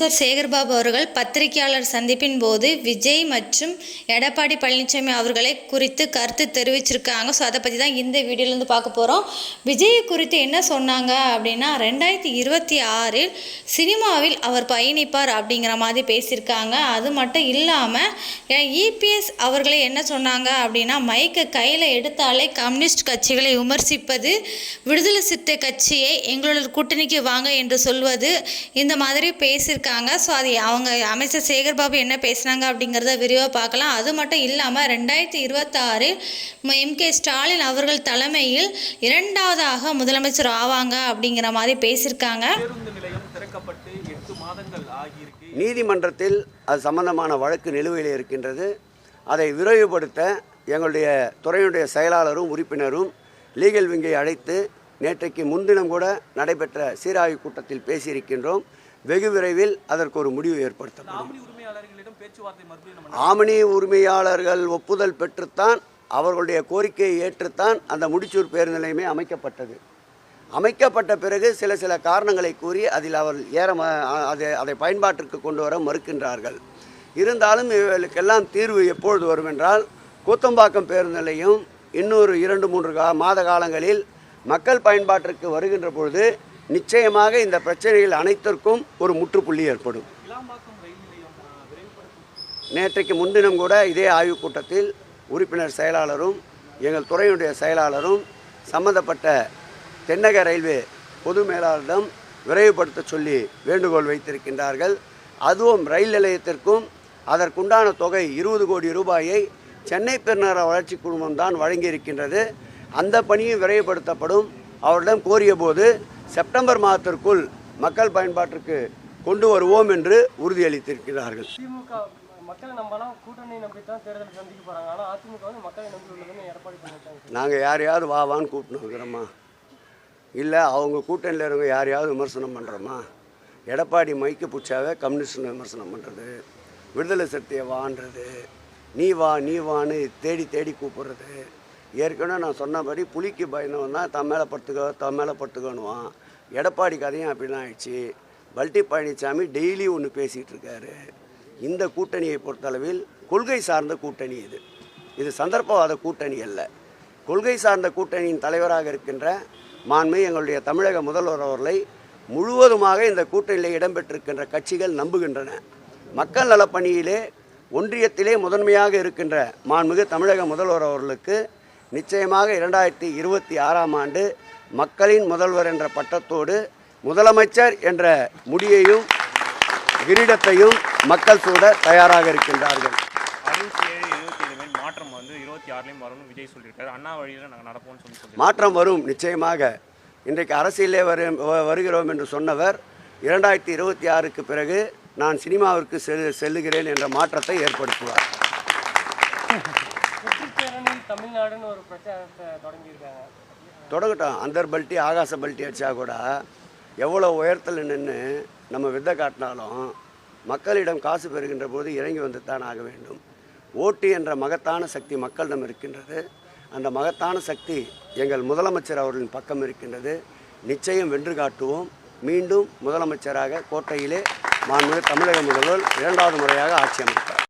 அமைச்சர் சேகர்பாபு அவர்கள் பத்திரிகையாளர் சந்திப்பின் போது விஜய் மற்றும் எடப்பாடி பழனிசாமி அவர்களை குறித்து கருத்து தெரிவிச்சிருக்காங்க. ஸோ அதை பற்றி தான் இந்த வீடியோலேருந்து பார்க்க போகிறோம் விஜய் குறித்து என்ன சொன்னாங்க அப்படின்னா ரெண்டாயிரத்தி இருபத்தி ஆறில் சினிமாவில் அவர் பயணிப்பார் அப்படிங்கிற மாதிரி பேசியிருக்காங்க. அது மட்டும் இல்லாமல் இபிஎஸ் அவர்களை என்ன சொன்னாங்க அப்படின்னா மைக்கை கையில் எடுத்தாலே கம்யூனிஸ்ட் கட்சிகளை விமர்சிப்பது விடுதலை சித்த கட்சியை எங்களோட கூட்டணிக்கு வாங்க என்று சொல்வது இந்த மாதிரி பேசியிருக்காங்க. ஸோ அது அவங்க அமைச்சர் சேகர்பாபு என்ன பேசுனாங்க அப்படிங்கிறத விரிவாக பார்க்கலாம். அது மட்டும் இல்லாமல் ரெண்டாயிரத்தி இருபத்தாறில் எம்கே ஸ்டாலின் அவர்கள் தலைமையில் இரண்டாவதாக முதலமைச்சர் ஆவாங்க அப்படிங்கிற மாதிரி பேசியிருக்காங்க. பேருந்து நிலையம் திறக்கப்பட்டு எட்டு மாதங்கள் ஆகியிருக்கு. நீதிமன்றத்தில் அது சம்பந்தமான வழக்கு நிலுவையில் இருக்கின்றது. அதை விரைவுபடுத்த எங்களுடைய துறையுடைய செயலாளரும் உறுப்பினரும் லீகல் விங்கை அழைத்து நேற்றைக்கு முன்தினம் கூட நடைபெற்ற சீராய்வு கூட்டத்தில் பேசியிருக்கின்றோம். வெகு விரைவில் அதற்கு ஒரு முடிவு ஏற்படுத்தப்படும். ஆமணி உரிமையாளர்கள் ஒப்புதல் பெற்றுத்தான் அவர்களுடைய கோரிக்கையை ஏற்றுத்தான் அந்த முடிச்சூர் பேருந்து நிலையமே அமைக்கப்பட்டது. அமைக்கப்பட்ட பிறகு சில சில காரணங்களை கூறி அதில் அவர் ஏற அதை அதை பயன்பாட்டிற்கு கொண்டு வர மறுக்கின்றார்கள். இருந்தாலும் இவர்களுக்கெல்லாம் தீர்வு எப்பொழுது வரும் என்றால் கூத்தம்பாக்கம் பேருந்து நிலையம் இன்னொரு இரண்டு மூன்று கா மாத காலங்களில் மக்கள் பயன்பாட்டிற்கு வருகின்ற பொழுது நிச்சயமாக இந்த பிரச்சனைகள் அனைத்திற்கும் ஒரு முற்றுப்புள்ளி ஏற்படும். நேற்றைக்கு முன்தினம் கூட இதே ஆய்வுக் கூட்டத்தில் உறுப்பினர் செயலாளரும் எங்கள் துறையுடைய செயலாளரும் சம்பந்தப்பட்ட தென்னக ரயில்வே பொது மேலாளரிடம் விரைவுபடுத்த சொல்லி வேண்டுகோள் வைத்திருக்கின்றார்கள். அதுவும் ரயில் நிலையத்திற்கும் அதற்குண்டான தொகை இருபது கோடி ரூபாயை சென்னை பெருநகர வளர்ச்சி குழுமம் தான் வழங்கியிருக்கின்றது. அந்த பணியும் விரைவுபடுத்தப்படும். அவரிடம் கோரிய போது செப்டம்பர் மாதத்திற்குள் மக்கள் பயன்பாட்டிற்கு கொண்டு வருவோம் என்று உறுதியளித்திருக்கிறார்கள். திமுக மக்களை நம்பலாம் கூட்டணி நம்பி தான் தேர்தல் சந்திக்க போறாங்க. ஆனா அதிமுக வந்து மக்களை நம்பி உள்ளதுன்னு எடப்பாடி பழனிசாமி நாங்கள் யாரையாவது வா வான்னு கூப்பிட்டு இருக்கிறோமா இல்லை அவங்க கூட்டணியில் இருக்க யாரையாவது விமர்சனம் பண்ணுறோமா எடப்பாடி மைக்கு பிடிச்சாவே கம்யூனிஸ்ட் விமர்சனம் பண்ணுறது விடுதலை சக்தியை வான்றது. நீ வா நீ வான்னு தேடி தேடி கூப்பிடுறது. ஏற்கனவே நான் சொன்னபடி புலிக்கு பயந்தவன் தான் தன் மேலே படுத்துக்கோ தன் மேலே படுத்துக்கணுவான் எடப்பாடி கதையும் அப்படி தான் ஆயிடுச்சு. பல்டி பழனிசாமி டெய்லி ஒன்று பேசிகிட்டு இருக்காரு. இந்த கூட்டணியை பொறுத்தளவில் கொள்கை சார்ந்த கூட்டணி இது. இது சந்தர்ப்பவாத கூட்டணி அல்ல. கொள்கை சார்ந்த கூட்டணியின் தலைவராக இருக்கின்ற மாண்மை எங்களுடைய தமிழக முதல்வர் அவர்களை முழுவதுமாக இந்த கூட்டணியில் இடம்பெற்றிருக்கின்ற கட்சிகள் நம்புகின்றன. மக்கள் நலப்பணியிலே ஒன்றியத்திலே முதன்மையாக இருக்கின்ற மாண்புமிகு தமிழக முதல்வர் அவர்களுக்கு நிச்சயமாக இரண்டாயிரத்தி இருபத்தி ஆறாம் ஆண்டு மக்களின் முதல்வர் என்ற பட்டத்தோடு முதலமைச்சர் என்ற முடியையும் கிரீடத்தையும் மக்கள் சூட தயாராக இருக்கின்றார்கள். ஏழு இருபத்தி ஏழு மாற்றம் வந்து இருபத்தி ஆறுலேயும் வரும்னு விஜய் சொல்லியிருக்காரு அண்ணா வழியில் நாங்கள் நடப்போம்னு சொல்லி மாற்றம் வரும் நிச்சயமாக. இன்றைக்கு அரசியலே வரு வ- வருகிறோம் என்று சொன்னவர் இரண்டாயிரத்தி இருபத்தி ஆறுக்கு பிறகு நான் சினிமாவிற்கு செல் செல்லுகிறேன் என்ற மாற்றத்தை ஏற்படுத்துவார். தமிழ்நாடுன்னு ஒரு பிரச்சாரத்தை தொடங்கியிருக்காங்க. தொடங்கட்டும் அந்தர் பல்ட்டி ஆகாச பல்ட்டி அடித்தா கூட எவ்வளோ உயரத்தில் நின்று நம்ம வித்தை காட்டினாலும் மக்களிடம் காசு பெறுகின்ற போது இறங்கி வந்து தான் ஆக வேண்டும். ஓட்டு என்ற மகத்தான சக்தி மக்களிடம் இருக்கின்றது. அந்த மகத்தான சக்தி எங்கள் முதலமைச்சர் அவர்களின் பக்கம் இருக்கின்றது. நிச்சயம் வென்று காட்டுவோம். மீண்டும் முதலமைச்சராக கோட்டையிலே மாண்புமிகு தமிழக முதல்வர் இரண்டாவது முறையாக ஆட்சி அமைப்பார்.